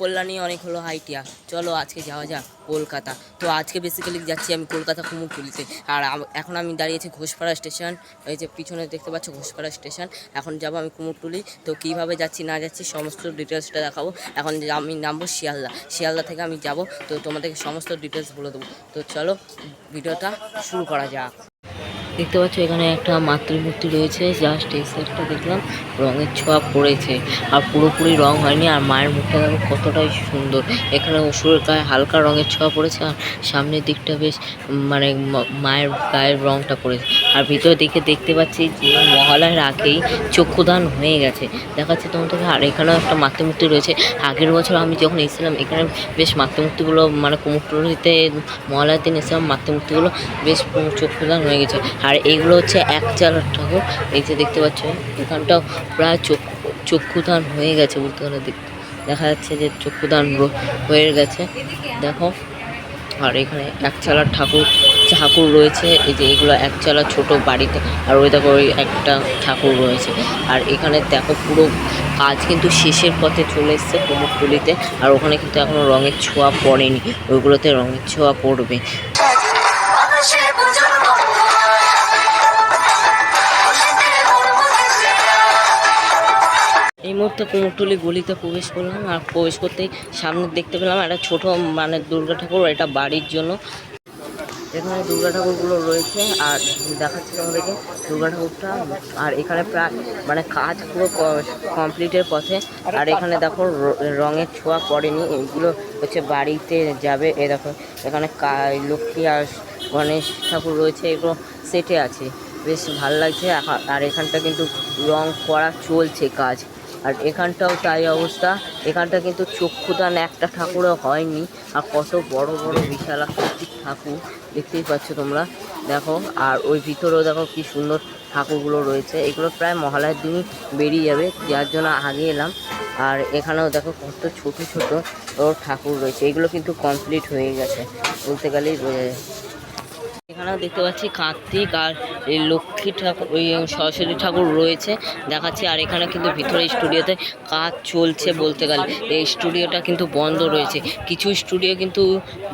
কল্যাণী, অনেক হলো হাইটিয়া। চলো আজকে যাওয়া যাক কলকাতা। তো আজকে বেসিক্যালি যাচ্ছি আমি কলকাতা কুমুরটুলিতে আর এখন আমি দাঁড়িয়েছি ঘোষপাড়া স্টেশন এই যে পিছনে দেখতে পাচ্ছ ঘোষপাড়া স্টেশন এখন যাব আমি কুমুরটুলি তো কীভাবে যাচ্ছি, না যাচ্ছি, সমস্ত ডিটেলসটা দেখাবো। এখন আমি নামবো শিয়ালদা। শিয়ালদা থেকে আমি যাব। তো তোমাদেরকে সমস্ত ডিটেলস বলে দেবো। তো চলো, ভিডিওটা শুরু করা যাক। দেখতে পাচ্ছ, এখানে একটা মাতৃমূর্তি রয়েছে জাস্ট এই সাইডটা দেখলাম, রঙের ছোঁয়া পড়েছে, আর পুরোপুরি রং হয়নি, আর মায়ের মুখটা দেখো কতটাই সুন্দর। এখানে অসুরের গায়ে হালকা রঙের ছোঁয়া পড়েছে, আর সামনের দিকটা বেশ মানে মায়ের গায়ের রংটা পড়েছে। আর ভিতরের দিকে দেখতে পাচ্ছি যে মহালয়ের আগেই চক্ষুদান হয়ে গেছে। দেখাচ্ছে তোমাদেরকে আর এখানেও একটা মাতৃমূর্তি রয়েছে। আগের বছর আমি যখন এসেছিলাম, এখানে বেশ মাতৃমূর্তিগুলো মানে কুমুরটুলিতে মহালয়ার দিন এসেছিলাম মাতৃমূর্তিগুলো বেশ চক্ষুদান হয়ে গেছে। আর এইগুলো হচ্ছে এক চালার ঠাকুর। এই যে দেখতে পাচ্ছ এখানটাও প্রায় চক্ষু চক্ষুদান হয়ে গেছে বলতে গেলে দেখ- যাচ্ছে যে চক্ষুদান হয়ে গেছে। দেখো, আর এখানে এক চালার ঠাকুর ঠাকুর রয়েছে। এই যে এগুলো এক চালা ছোট বাড়িতে আর ওই দেখো ওই একটা ঠাকুর রয়েছে। আর এখানে দেখো পুরো কাজ কিন্তু শেষের পথে চলে এসছে কুমোরটুলিতে। আর ওখানে কিন্তু এখনও রঙের ছোঁয়া পড়েনি। ওইগুলোতে রঙের ছোঁয়া পড়বে। এই মুহূর্তে কুমোরটুলি গলিতে প্রবেশ করলাম আর প্রবেশ করতেই সামনে দেখতে পেলাম একটা ছোট মানে দুর্গা ঠাকুর, এটা বাড়ির জন্য। এখানে দুর্গা ঠাকুরগুলো রয়েছে আর দেখাচ্ছি তোমাদেরকে দুর্গা ঠাকুরটা। আর এখানে প্রায় মানে কাজ পুরো কমপ্লিটের পথে। আর এখানে দেখো রঙের ছোঁয়া পড়েনি, এগুলো হচ্ছে বাড়িতে যাবে। এ দেখো, এখানে লক্ষ্মী আর গণেশ ঠাকুর রয়েছে, এগুলো সেটে আছে। বেশ ভালো লাগছে। আর এখানটা কিন্তু রং করা চলছে কাজ। আর এখানটাও তাই অবস্থা। এখানটা কিন্তু চক্ষুদান একটা ঠাকুরও হয়নি। আর কত বড় বড় বিশাল আকৃতির ঠাকুর। দেখতেই পাচ্ছ তোমরা। দেখো, আর ওই ভিতরেও দেখো কি সুন্দর ঠাকুরগুলো রয়েছে। এগুলো প্রায় মহালয়ার দিনই বেরিয়ে যাবে। যার জন্য আগে এলাম। আর এখানেও দেখো কত ছোট ছোট ঠাকুর রয়েছে। এগুলো কিন্তু কমপ্লিট হয়ে গেছে। বলতে গেলেই বোঝা যায়। এখানেও দেখতে পাচ্ছি কার্তিক আর এই লক্ষ্মী ঠাকুর ওই সরস্বতী ঠাকুর রয়েছে। দেখাচ্ছি, আর এখানে কিন্তু ভিতরে স্টুডিওতে কাজ চলছে বলতে গেলে। এই স্টুডিওটা কিন্তু বন্ধ রয়েছে। কিছু স্টুডিও কিন্তু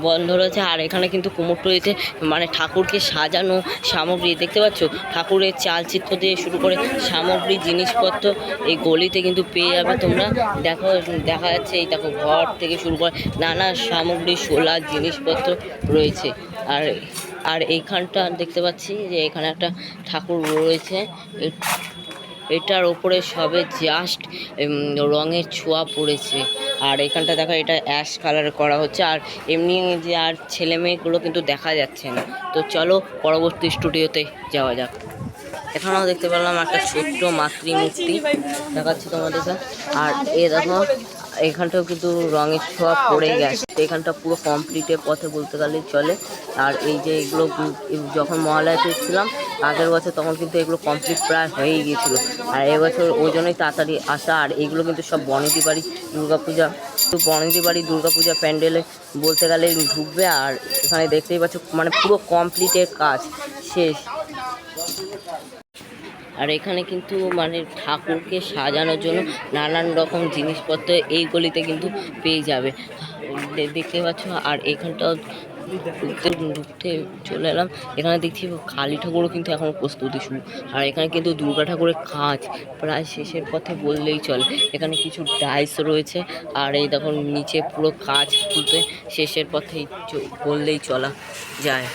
বন্ধ রয়েছে, আর এখানে কিন্তু কুমোরটুলিতে মানে ঠাকুরকে সাজানো সামগ্রী। দেখতে পাচ্ছ? ঠাকুরের চালচিত্র দিয়ে শুরু করে সামগ্রী, জিনিসপত্র এই গলিতে কিন্তু পেয়ে যাবে তোমরা। দেখো, দেখা যাচ্ছে, এই দেখো, ঘর থেকে শুরু করে নানা সামগ্রী, সোলার জিনিসপত্র রয়েছে। আর আর এইখানটা দেখতে পাচ্ছি যে এখানে একটা ঠাকুর রয়েছে। এটার ওপরে সবে জাস্ট রঙের ছোঁয়া পড়েছে। আর এখানটা দেখো, এটা অ্যাশ কালার করা হচ্ছে। আর এমনি যে আর ছেলে মেয়েগুলো কিন্তু দেখা যাচ্ছে না। তো চলো পরবর্তী স্টুডিওতে যাওয়া যাক। এখানেও দেখতে পেলাম একটা ছোট্ট মাতৃমূর্তি দেখাচ্ছি তোমাদেরকে আর এ দেখো এখানটাও কিন্তু রঙের ছোঁয়া পড়ে গেছে। এখানটা পুরো কমপ্লিটের পথে বলতে গেলেই চলে। আর এই যে এগুলো যখন মহালয়াতে ছিলাম আগের বছর তখন কিন্তু এগুলো কমপ্লিট প্রায় হয়েই গিয়েছিল। আর এবছর ওই জন্যই তাড়াতাড়ি আসা আর এগুলো কিন্তু সব বনেদি বাড়ি দুর্গাপূজা। তো বনেদি বাড়ি দুর্গাপূজা প্যান্ডেলে বলতে গেলে ঢুকবে আর এখানে দেখতেই পাচ্ছ মানে পুরো কমপ্লিটের কাজ শেষ। আর এখানে কিন্তু মানে ঠাকুরকে সাজানোর জন্য নানান রকম জিনিসপত্র এই গলিতে কিন্তু পেয়ে যাবে। দেখতে পাচ্ছ, আর এখানটাও চলে এলাম। এখানে দেখছি কালী ঠাকুরও কিন্তু এখনও প্রস্তুতি শুরু। আর এখানে কিন্তু দুর্গা ঠাকুরের কাজ প্রায় শেষের পথে বললেই চলে। এখানে কিছু ডাইস রয়েছে। আর এই দেখো নিচে পুরো কাজ খুলতে শেষের পথেই চ- বললেই চলা যায়।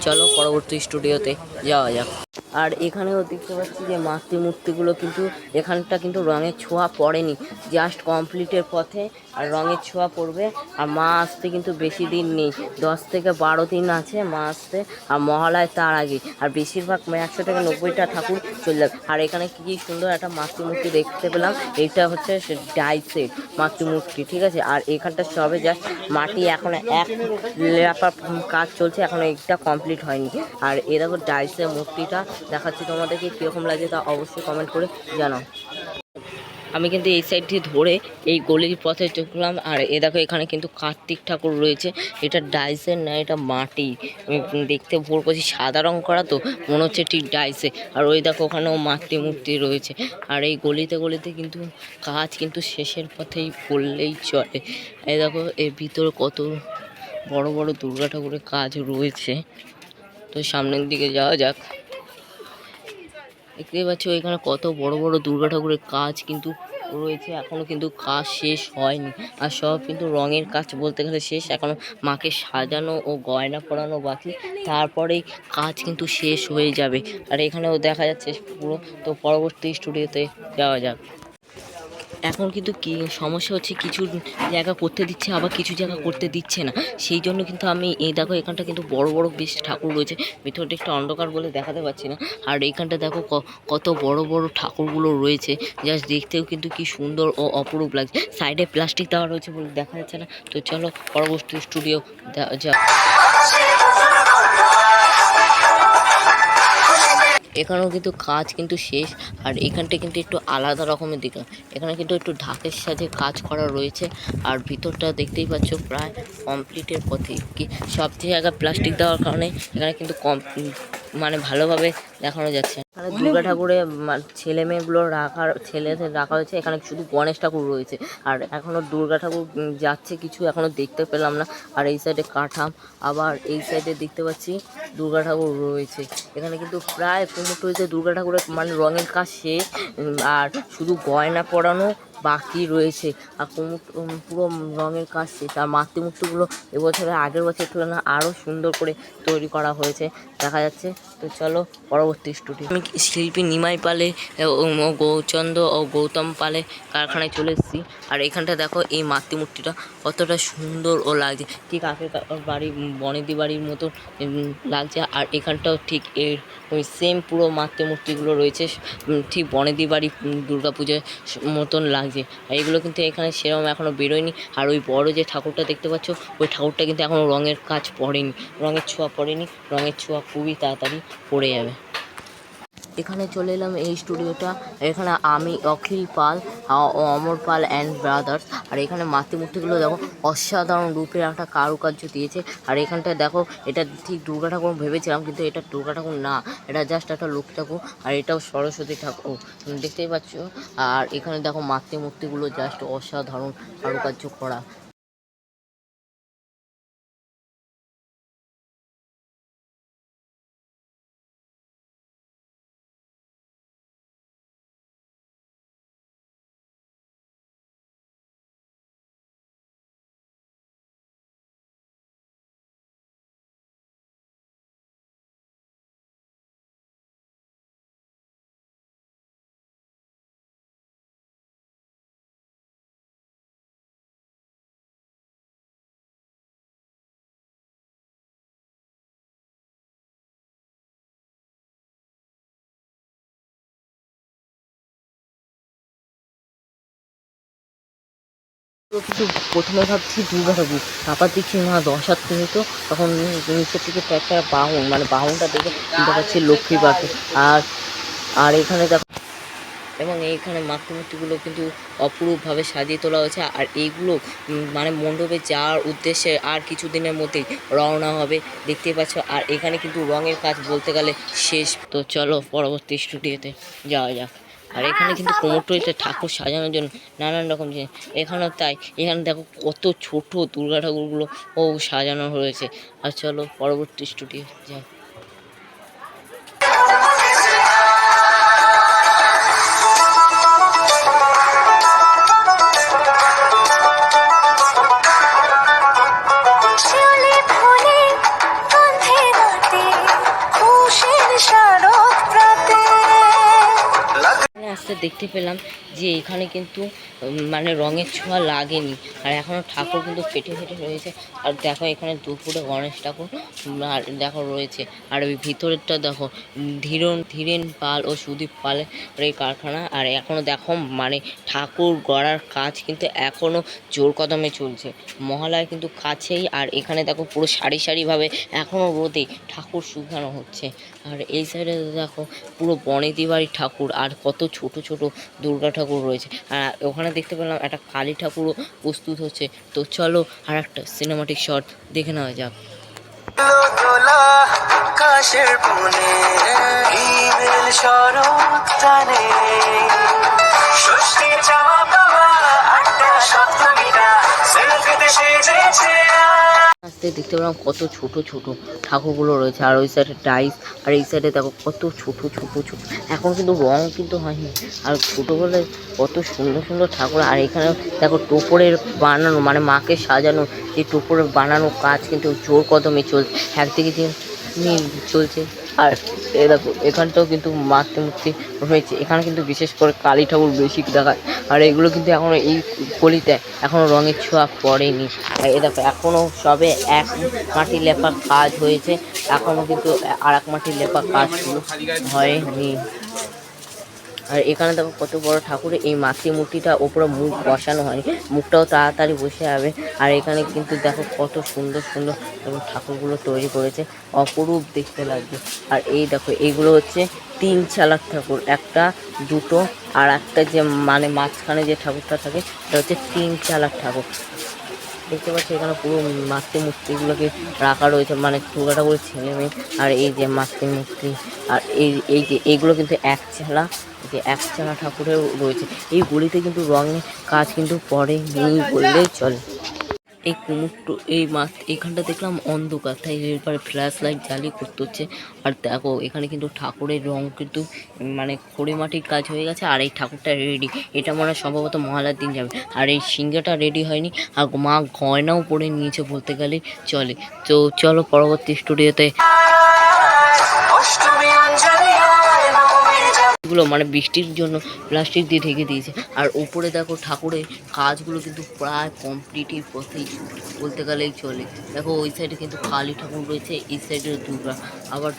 চলো পরবর্তী স্টুডিওতে যাওয়া যাক। আর এখানেও দেখতে পাচ্ছি যে মাতৃমূর্তিগুলো কিন্তু এখানটা কিন্তু রঙের ছোঁয়া পড়েনি। জাস্ট কমপ্লিটের পথে আর রঙের ছোঁয়া পড়বে। আর মা আসতে কিন্তু বেশি দিন নেই। দশ থেকে বারো দিন আছে মা আসতে। আর মহালয় তার আগে। আর বেশিরভাগ একশো থেকে নব্বইটা ঠাকুর চলে যাবে। আর এখানে কি কি সুন্দর একটা মাতৃমূর্তি দেখতে পেলাম। এইটা হচ্ছে ডাইসের মাতৃমূর্তি, ঠিক আছে? আর এখানটা সবে জাস্ট মাটি এখন এক লেপা কাজ চলছে। এখন এটা কমপ্লিট হয়নি। আর এ দেখো ডাইসের মূর্তিটা দেখাচ্ছি তোমাদেরকে। কীরকম লাগে তা অবশ্যই কমেন্ট করে জানাও। আমি কিন্তু এই সাইড দিয়ে ধরে এই গলির পথে চললাম আর এ দেখো, এখানে কিন্তু কার্তিক ঠাকুর রয়েছে। এটা ডাইসের না, এটা মাটি। আমি দেখতে ভোর করছি, সাদা রং করা তো, মনে হচ্ছে ঠিক ডাইসে। আর ওই দেখো, ওখানেও মাতৃমূর্তি রয়েছে। আর এই গলিতে গলিতে কিন্তু কাজ কিন্তু শেষের পথেই বললেই চলে। এই দেখো, এর ভিতরে কত বড় বড় দুর্গা ঠাকুরের কাজ রয়েছে। তো সামনের দিকে যাওয়া যাক। দেখতেই পাচ্ছ, এখানে কত বড় বড় দুর্গা ঠাকুরের কাজ কিন্তু রয়েছে, এখনও কিন্তু কাজ শেষ হয়নি। আর সব কিন্তু রঙের কাজ বলতে গেলে শেষ, এখনও মাকে সাজানো ও গয়না পরানো বাকি, তারপরেই কাজ কিন্তু শেষ হয়ে যাবে। আর এখানেও দেখা যাচ্ছে পুরো, তো পরবর্তী স্টুডিওতে যাওয়া যাক। এখন কিন্তু কি সমস্যা হচ্ছে, কিছু জায়গা করতে দিচ্ছে, আবার কিছু জায়গা করতে দিচ্ছে না। সেই জন্য কিন্তু আমি, এই দেখো এখানটা কিন্তু বড় বড় বেশ ঠাকুর রয়েছে। ভিতরটা একটু অন্ধকার বলে দেখাতে পাচ্ছি না। আর এইখানটা দেখো কত বড় বড় ঠাকুরগুলো রয়েছে। জাস্ট দেখতেও কিন্তু কি সুন্দর ও অপরূপ লাগছে। সাইডে প্লাস্টিক দেওয়া রয়েছে বলে দেখা যাচ্ছে না। তো চলো, পরবর্তী স্টুডিও যা এখানেও কিন্তু কাজ কিন্তু শেষ, আর এখানটা কিন্তু একটু আলাদা রকমের দিকে। এখানে কিন্তু একটু ঢাকের সাথে কাজ করা রয়েছে, আর ভিতরটা দেখতেই পাচ্ছ প্রায় কমপ্লিটের পথে। কি সব জায়গায় প্লাস্টিক দেওয়ার কারণে এখানে কিন্তু কম মানে ভালোভাবে দেখানো যাচ্ছে। এখানে দুর্গা ঠাকুরের ছেলে মেয়েগুলো রাখার ছেলে রাখা হয়েছে। এখানে শুধু গণেশ ঠাকুর রয়েছে। আর এখনও দুর্গা ঠাকুর যাচ্ছে কিছু এখনও দেখতে পেলাম না। আর এই সাইডে কাঠাম আবার এই সাইডে দেখতে পাচ্ছি দুর্গা ঠাকুর রয়েছে। এখানে কিন্তু প্রায় কুমুট হয়েছে। দুর্গা ঠাকুরের মানে রঙের কাজ শেষ। আর শুধু গয়না পরানো বাকি রয়েছে। পুরো রঙের কাজ শেষ আর মাতৃমূর্তিগুলো এবছরের আগের বছরের তুলনায় আরও সুন্দর করে তৈরি করা হয়েছে। দেখা যাচ্ছে। তো চলো পরবর্তী স্টুডিও। আমি শিল্পী নিমাই পালে, ও গৌচন্দ্র ও গৌতম পালে কারখানায় চলে এসেছি। আর এখানটা দেখো এই মাতৃমূর্তিটা কতটা সুন্দর ও লাগছে। ঠিক আগের বাড়ি বনেদি বাড়ির মতো লাগছে। আর এখানটাও ঠিক এর ওই সেম পুরো মাতৃমূর্তিগুলো রয়েছে। ঠিক বনেদি বাড়ি দুর্গা পুজোর মতন লাগছে। আর এগুলো কিন্তু এখানে সেরকম এখনও বেরোয়নি। আর ওই বড় যে ঠাকুরটা দেখতে পাচ্ছ, ওই ঠাকুরটা কিন্তু এখনও রঙের কাজ পড়েনি। রঙের ছোঁয়া পড়েনি। রঙের ছোঁয়া খুবই তাড়াতাড়ি পড়ে যাবে। এখানে চলে এলাম এই স্টুডিওটা। এখানে আমি, অখিল পাল অমর পাল অ্যান্ড ব্রাদার্স আর এখানে মাতৃমূর্তিগুলো দেখো, অসাধারণ রূপের একটা কারুকার্য দিয়েছে। আর এখানটায় দেখো, এটা ঠিক দুর্গা ঠাকুর ভেবেছিলাম, কিন্তু এটা দুর্গা ঠাকুর না। এটা জাস্ট একটা লোক ঠাকুর, আর এটাও সরস্বতী ঠাকুর। দেখতেই পাচ্ছ? আর এখানে দেখো, মাতৃমূর্তিগুলো জাস্ট অসাধারণ কারুকার্য করা। কিন্তু প্রথমে ভাবছি দুর্গা ঠাকুর। তারপর দেখছি না দশ হাত থেকে তো তখন নিচের থেকে একটা বাহন মানে বাহনটা দেখে চিন্তা পাচ্ছি লক্ষ্মী পাখি আর আর এখানে দেখো, এবং এইখানে মাতৃমূর্তিগুলো কিন্তু অপরূপভাবে সাজিয়ে তোলা হয়েছে। আর এইগুলো মানে মণ্ডপে যাওয়ার উদ্দেশ্যে আর কিছু দিনের মধ্যেই রওনা হবে দেখতেই পাচ্ছ। আর এখানে কিন্তু রঙের কাজ বলতে গেলে শেষ। তো চলো পরবর্তী স্টুডিওতে যাওয়া যাক। আর এখানে কিন্তু কোমরটুলিতে ঠাকুর সাজানোর জন্য নানান রকম জিনিস। এখানেও তাই। এখানে দেখো কত ছোট দুর্গা ঠাকুরগুলো ও সাজানো হয়েছে। আর চলো পরবর্তী স্টুডিও যাই। এখানে দেখতে পেলাম যে এখানে কিন্তু মানে রঙের ছোঁয়া লাগেনি। আর এখনও ঠাকুর কিন্তু ফেটে ফেটে রয়েছে। আর দেখো এখানে দুপুরে গণেশ ঠাকুর আর দেখো রয়েছে। আর ওই ভিতরেরটা দেখো ধীরন, ধীরেন পাল ও সুদীপ পালের এই কারখানা। আর এখনও দেখো মানে ঠাকুর গড়ার কাজ কিন্তু এখনও জোর কদমে চলছে। মহালয় কিন্তু কাছেই, আর এখানে দেখো পুরো সারি সারিভাবে এখনও রোদে ঠাকুর শুকানো হচ্ছে। আর এই সাইডে দেখো, পুরো বনেদি বাড়ি ঠাকুর আর কত ছোট ছোট দুর্গা ঠাকুর রয়েছে। আর ওখানে দেখতে পেলাম একটা কালী ঠাকুরও প্রস্তুত হচ্ছে। তো চলো আর একটা সিনেমাটিক শট দেখে নেওয়া যাক। কাশের পুনে শরৎ দেখতে পেলাম কত ছোট ছোট ঠাকুরগুলো রয়েছে। আর ওই সাইডে টাইস আর এই সাইডে দেখো কত ছোট ছোট ছোট। এখন কিন্তু রং কিন্তু হয়নি। আর ছোটোবেলায় কত সুন্দর সুন্দর ঠাকুর। আর এখানে দেখো টোপরের বানানো মানে মাকে সাজানো এই টোপরের বানানো কাজ কিন্তু জোর কদমে চলছে। একদিকে যে চলছে আর এ দেখো, এখানটাও কিন্তু মাতৃ মূর্তি রয়েছে। এখানে কিন্তু বিশেষ করে কালী ঠাকুর বেশি দেখায়। আর এগুলো কিন্তু এখনও এই কলিতে এখনও রঙের ছোঁয়া পড়েনি। আর এ দেখো এখনও সবে এক মাটি লেপার কাজ হয়েছে। এখনও কিন্তু আর এক মাটি লেপার কাজ শুরু হয়নি। আর এখানে দেখো কত বড় ঠাকুরের এই মাতৃ মূর্তিটা ওপরে মুখ বসানো হয়নি। মুখটাও তাড়াতাড়ি বসে যাবে। আর এখানে কিন্তু দেখো কত সুন্দর সুন্দর এবং ঠাকুরগুলো তৈরি করেছে। অপরূপ দেখতে লাগবে আর এই দেখো এইগুলো হচ্ছে তিন চালাক ঠাকুর। একটা, দুটো, আর একটা যে মানে মাঝখানে যে ঠাকুরটা থাকে, সেটা হচ্ছে তিন চালাক ঠাকুর। দেখতে পাচ্ছি এখানে পুরো মাতৃ মূর্তিগুলোকে রাখা রয়েছে। মানে দুর্গা ঠাকুরের ছেলে মেয়ে আর এই যে মাতৃ মূর্তি আর এই এই যে এইগুলো কিন্তু এক চালা। যে এক চালা ঠাকুরের রয়েছে। এই গলিতে কিন্তু রঙের কাজ কিন্তু পরে নেই বললেই চলে। এই কুমুরটো এই মাছ এখানটা দেখলাম অন্ধকার, তাই এরপরে ফ্ল্যাশ লাইট জ্বালিয়ে করতে হচ্ছে। আর দেখো, এখানে কিন্তু ঠাকুরের রং কিন্তু মানে খড়ি মাটির কাজ হয়ে গেছে, আর এই ঠাকুরটা রেডি এটা মনে হয় সম্ভবত মহালার দিন যাবে। আর এই সিংহাটা রেডি হয়নি, আর মা গয়নাও পরে নিয়েছে বলতে গেলে চলে। তো চলো পরবর্তী স্টুডিওতে অষ্টমী অঞ্জলি হয় নবমী যাবগুলো মানে বৃষ্টির জন্য প্লাস্টিক দিয়ে ঢেকে দিয়েছে। আর উপরে দেখো ঠাকুরের কাজগুলো কিন্তু প্রায় কমপ্লিটই পথেই বলতে গেলেই চলে। দেখো ওই সাইডে কিন্তু কালী ঠাকুর রয়েছে, এই সাইডে দুর্গা, আবার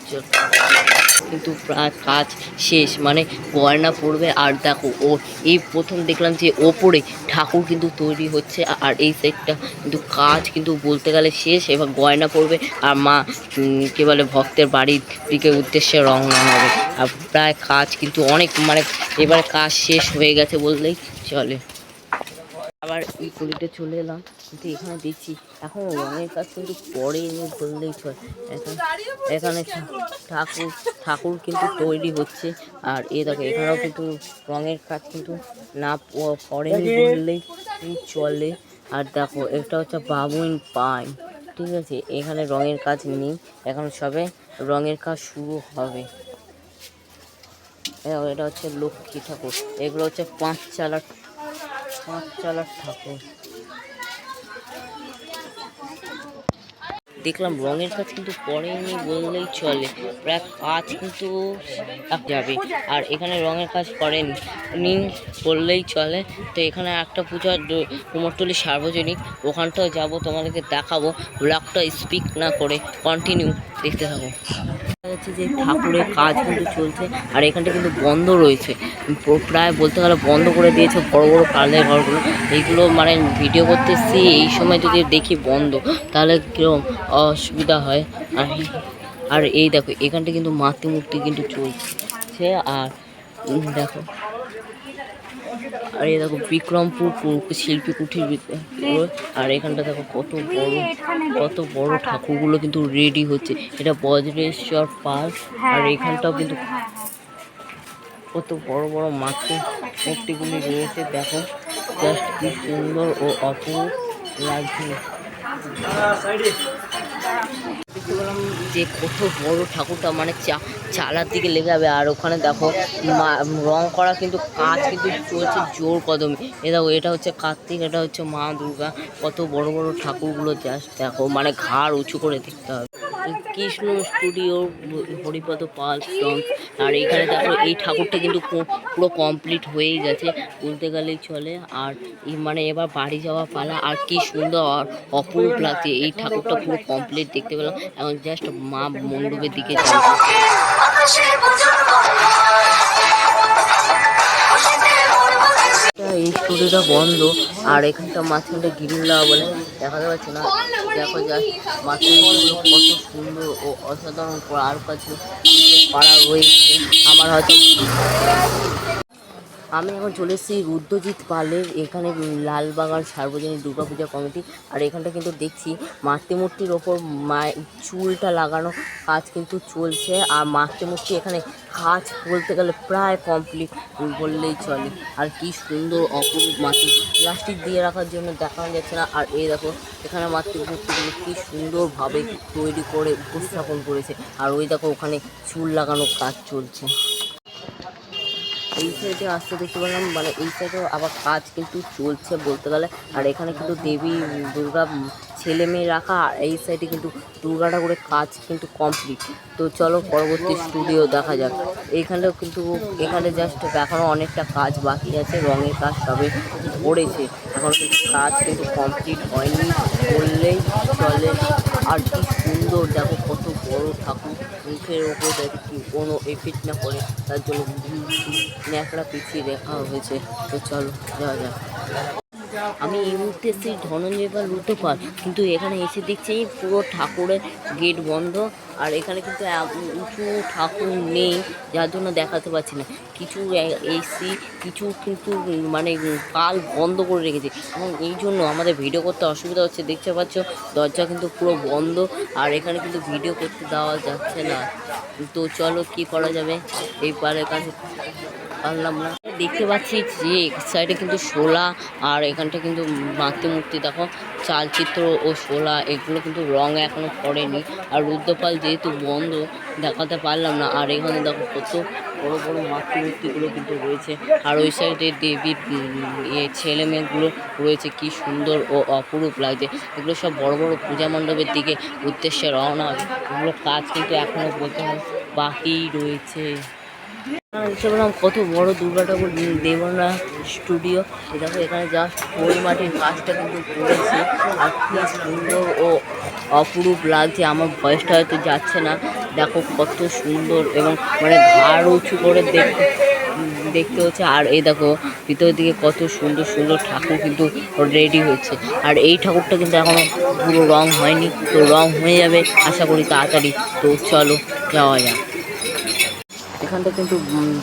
কিন্তু প্রায় কাজ শেষ। মানে গয়না পড়বে আর দেখো, ও এই প্রথম দেখলাম যে ওপরে ঠাকুর কিন্তু তৈরি হচ্ছে, আর এই সাইডটা কিন্তু কাজ কিন্তু বলতে গেলে শেষ, এবার গয়না পড়বে আর মা কে বলে, ভক্তের বাড়ির দিকে উদ্দেশ্যে রওনা হবে। আর প্রায় কাজ কিন্তু অনেক মানে এবার কাজ শেষ হয়ে গেছে বললেই চলে। আবার এই গলিতে চলে এলাম কিন্তু এখানে দেখছি এখন রঙের কাজ কিন্তু পড়েনি বললেই চলে। এখানে ঠাকুর ঠাকুর কিন্তু তৈরি হচ্ছে। আর এ দেখো এখানেও কিন্তু রঙের কাজ কিন্তু না প- পড়েনি বললেই চলে। আর দেখো এটা হচ্ছে বাবুইন পাইন ঠিক আছে? এখানে রঙের কাজ নেই এখন সবে রঙের কাজ শুরু হবে। এটা হচ্ছে লক্ষ্মী ঠাকুর এগুলো হচ্ছে পাঁচ চালার পাঁচ চালার ঠাকুর। দেখলাম রঙের কাজ কিন্তু পড়েনি বললেই চলে। প্রায় কাজ কিন্তু যাবে। আর এখানে রঙের কাজ করেনি। বললেই চলে। তো এখানে একটা পূজা কুমোরটুলি সার্বজনিক ওখানটাও যাব, তোমাদেরকে দেখাবো। ব্লগটা স্পিক না করে কন্টিনিউ দেখতে থাকো। যাচ্ছে যে ঠাকুরের কাজ কিন্তু চলছে, আর এখানটা কিন্তু বন্ধ রয়েছে। প্রায় বলতে গেলে বন্ধ করে দিয়েছে বড় বড় কালের ঘরগুলো। এইগুলো মানে ভিডিও করতে এসছি, এই সময় যদি দেখি বন্ধ, তাহলে কীরকম অসুবিধা হয়। আর আর এই দেখো, এখানটা কিন্তু মাতৃমূর্তি কিন্তু চলছে। আর দেখো আর এই দেখো বিক্রমপুর শিল্পী কুঠির আর এখানটা দেখো কত বড় কত বড় ঠাকুরগুলো কিন্তু রেডি হচ্ছে। এটা বজ্রেশ্বর পার্ক। আর এখানটাও কিন্তু কত বড় বড় মাতৃ মূর্তিগুলি রয়েছে। দেখো, জাস্ট কি সুন্দর ও অপূর্ব লাগছে। দেখতে পেলাম যে কত বড় ঠাকুরটা মানে চা, চালার দিকে লেগে যাবে। আর ওখানে দেখো রং করা কিন্তু কাজ কিন্তু চলছে জোর কদমে। এ দেখো, এটা হচ্ছে কার্তিক, এটা হচ্ছে মা দুর্গা। কত বড় বড় ঠাকুরগুলো দেখো মানে ঘাড় উঁচু করে দেখতে হবে। কৃষ্ণ স্টুডিও হরিপদ পাল আর এখানে দেখো, এই ঠাকুরটা কিন্তু পুরো কমপ্লিট হয়েই গেছে। বলতে গেলেই চলে, আর মানে এবার বাড়ি যাওয়া পালা, আর কি সুন্দর অপরূপ লাগছে। এই ঠাকুরটা পুরো কমপ্লিট দেখতে পেলাম। এখন জাস্ট মা মণ্ডপের দিকে যাব এই স্টুডিওটা বন্ধ, আর এখানটা মাঝখানটা গ্রিল দেওয়া বলে, দেখা যাচ্ছে না। দেখো যা মাছগুলো কত সুন্দর ও অসাধারণ আর কাছে পাড়া রয়েছে। আমার হয়তো আমি এখন চলে এসেছি রুদ্রজিৎ পালের এখানে লালবাগান সার্বজনীন দুর্গাপূজা কমিটি। আর এখানটা কিন্তু দেখছি মাতৃমূর্তির ওপর মায়ের চুলটা লাগানো কাজ কিন্তু চলছে। আর মাতৃমূর্তি এখানে কাজ বলতে গেলে প্রায় কমপ্লিট বললেই চলে। আর কি সুন্দর অপরূপ মাটি। প্লাস্টিক দিয়ে রাখার জন্য দেখানো যাচ্ছে না। আর এই দেখো, এখানে মাতৃমূর্তিগুলো কি সুন্দরভাবে তৈরি করে উপস্থাপন করেছে। আর ওই দেখো, ওখানে চুল লাগানো কাজ চলছে। এই সাইডে আসতে দেখতে পেলাম মানে এই সাইডেও আবার কাজ কিন্তু চলছে বলতে গেলে। আর এখানে কিন্তু দেবী, দুর্গা, ছেলে মেয়ে রাখা, আর এই সাইডে কিন্তু দুর্গা ঠাকুরের কাজ কিন্তু কমপ্লিট তো চলো পরবর্তী স্টুডিও দেখা যাক। এইখানেও কিন্তু, এখানে জাস্ট এখনও অনেকটা কাজ বাকি আছে, রঙের কাজ সবে পড়েছে। এখন কিন্তু কাজ কিন্তু কমপ্লিট হয়নি বললেই চলে। আর কি সুন্দর, দেখো কত বড় ঠাকুর, মুখের ওপর যাতে কোনো এফেক্ট না করে তার জন্য ন্যাকড়া পিছিয়ে রাখা হয়েছে। তো চলো, যাওয়া যাক। আমি মুহূর্তে এসেছি ধনঞ্জয় পাল রুদ্রপাল কিন্তু এখানে এসে দেখছি পুরো ঠাকুরের গেট বন্ধ, আর এখানে কিন্তু উঁচু ঠাকুর নেই, যার জন্য দেখাতে পারছি না। কিছু এসি, কিছু কিন্তু মানে পাল বন্ধ করে রেখেছে। এবং এই জন্য আমাদের ভিডিও করতে অসুবিধা হচ্ছে। দেখতে পাচ্ছ, দরজা কিন্তু পুরো বন্ধ, আর এখানে কিন্তু ভিডিও করতে দেওয়া যাচ্ছে না। তো চলো, কি করা যাবে? এই পালের কাছে পারলাম না। দেখতে পাচ্ছি যে, এক সাইডে কিন্তু শোলা আর এখানটা কিন্তু মাতৃমূর্তি, দেখো, চালচিত্র ও শোলা, এগুলো কিন্তু রং এখনও পড়েনি। আর রুদ্রপাল যেহেতু বন্ধ, দেখাতে পারলাম না। আর এখানে দেখো, কত বড় বড় মাতৃমূর্তিগুলো কিন্তু রয়েছে। আর ওই সাইডে দেবীর ইয়ে ছেলে মেয়েগুলো রয়েছে, কি সুন্দর ও অপরূপ লাগছে। এগুলো সব বড় বড় পূজা মণ্ডপের দিকে উদ্দেশ্যে রওনা হবে এগুলো কাজ কিন্তু এখনও বলতে বাকি রয়েছে। দেখতে কত বড় দুর্গা ঠাকুর দেবনা স্টুডিও দেখো, এখানে জাস্ট ওই মাটির কাজটা কিন্তু করেছে। আর কি সুন্দর ও অপরূপ লাগছে। আমার ভয়েসটা হয়তো যাচ্ছে না। দেখো কত সুন্দর এবং মানে ঘাড় উঁচু করে দেখতে দেখতে হচ্ছে। আর এই দেখো, ভিতরের দিকে কত সুন্দর সুন্দর ঠাকুর কিন্তু রেডি হচ্ছে আর এই ঠাকুরটা কিন্তু এখনও পুরো রং হয়নি। তো রং হয়ে যাবে। আশা করি তাড়াতাড়ি। তো চলো, যাওয়া যাক। এখানটা কিন্তু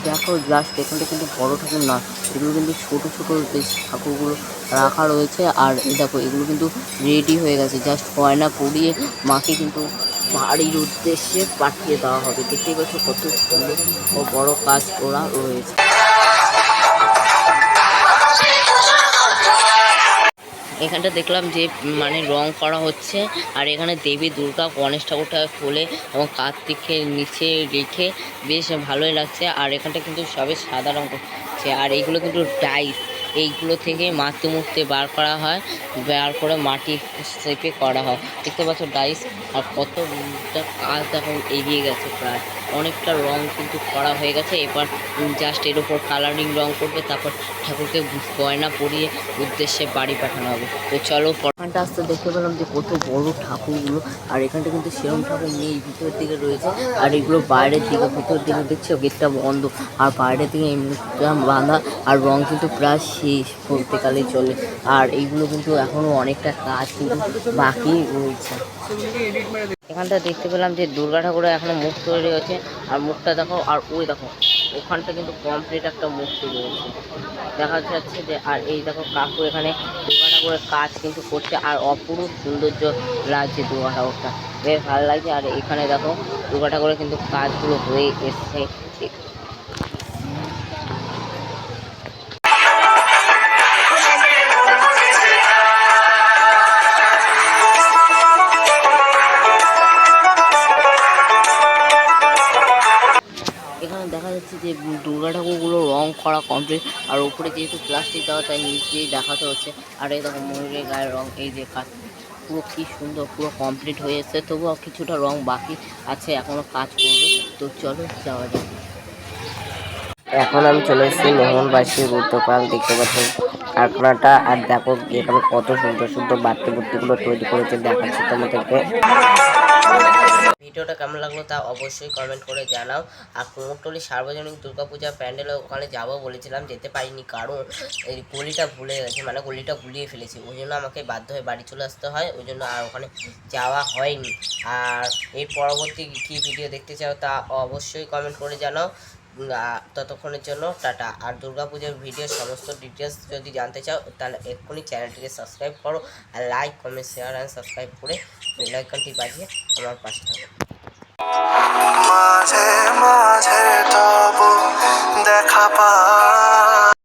দেখো জাস্ট এখানটা কিন্তু বড় ঠাকুর না। এগুলো কিন্তু ছোটো ছোটো যে ঠাকুরগুলো রাখা রয়েছে। আর দেখো, এগুলো কিন্তু রেডি হয়ে গেছে। জাস্ট গয়না পরিয়ে মাকে কিন্তু বাড়ির উদ্দেশ্যে পাঠিয়ে দেওয়া হবে। দেখতেই পাচ্ছ কত সুন্দর ও বড় কাজ করা রয়েছে। এখানটা দেখলাম যে মানে রং করা হচ্ছে, আর এখানে দেবী, দুর্গা, গণেশ ঠাকুরটা খুলে এবং কার্তিকের নিচে রেখে বেশ ভালোই লাগছে, আর এখানটা কিন্তু সবে সাদা রং করছে, আর এগুলো কিন্তু ডাইস এইগুলো থেকে মাতৃমূর্তি বার করা হয়, বার করে মাটি শেপে করা হয়। দেখতে পাচ্ছ ডাইস আর কতটা কাজ এখন এগিয়ে গেছে প্রায়। অনেকটা রং কিন্তু করা হয়ে গেছে। এবার জাস্ট এর উপর কালারিং রং করবে, তারপর ঠাকুরকে গয়না পরিয়ে উদ্দেশ্যে বাড়ি পাঠানো হবে। তো চলো এখানটা আসতে দেখতে পেলাম যে কত বড় ঠাকুরগুলো, আর এখানটা কিন্তু সেরম ঠাকুর নেই, ভিতরের দিকে রয়েছে। আর এগুলো বাইরের দিকে, ভিতরের দিকে দেখছ, গেটটা বন্ধ। আর বাইরের দিকে এমনি বাঁধা, আর রং কিন্তু প্রায় শেষ বলতে চলে। আর এইগুলো কিন্তু এখনও অনেকটা কাজ কিন্তু বাকি রয়েছে। এখানটা দেখতে পেলাম যে দুর্গা ঠাকুরের এখনও মুখ তৈরি হচ্ছে আর মুখটা দেখো, আর ওই দেখো, ওখানটা কিন্তু কমপ্লিট একটা মুখ তৈরি হয়েছে দেখা যাচ্ছে যে, আর এই দেখো কাকু এখানে দুর্গা ঠাকুরের কাজ কিন্তু করছে, আর অপরূপ সৌন্দর্য লাগছে দুর্গা ঠাকুরটা। বেশ ভালো লাগছে, আর এখানে দেখো দুর্গা ঠাকুরের কিন্তু কাজগুলো হয়ে এসছে। করা কমপ্লিট আর উপরে যেহেতু প্লাস্টিক দেওয়া, তাই নিচ দিয়ে দেখাতে হচ্ছে। আর এই দেখো ময়ূরের গায়ের রং, এই যে কাজ, পুরো কি সুন্দর, পুরো কমপ্লিট হয়ে এসছে। তবুও কিছুটা রং বাকি আছে, এখনও কাজ করবে। তো চলো যাওয়া যাক। এখন আমি চলে এসেছি মোহনবাসী রুদ্রপাল, দেখতে পাচ্ছেন কারখানাটা আর দেখো এখানে কত সুন্দর সুন্দর বাড়তি বুদ্ধিগুলো তৈরি করেছে, দেখাচ্ছি তোমাদেরকে। ভিডিওটা কেমন লাগল তা অবশ্যই কমেন্ট করে জানাও। আর কুমোরটলি সার্বজনীন দুর্গাপূজা প্যান্ডেলে ওখানে যাব বলেছিলাম, যেতে পারিনি কারণ এই গলিটা ভুলে গেছে মানে গলিটা ভুলিয়ে ফেলেছি। ওই জন্য আমাকে বাধ্য হয়ে বাড়ি চলে আসতে হয়, ওই জন্য আর ওখানে যাওয়া হয়নি। আর এর পরবর্তী কী ভিডিও দেখতে চাও তা অবশ্যই কমেন্ট করে জানাও। ততক্ষণের জন্য টাটা। আর দুর্গাপুজোর ভিডিও সমস্ত ডিটেলস যদি জানতে চাও, তাহলে এক্ষুনি চ্যানেলটিকে সাবস্ক্রাইব করো আর like comment share and subscribe করে বেলাইকনটি বাজিয়ে আমার পাশে থাকো। মাঝে মাঝে তবু দেখা পা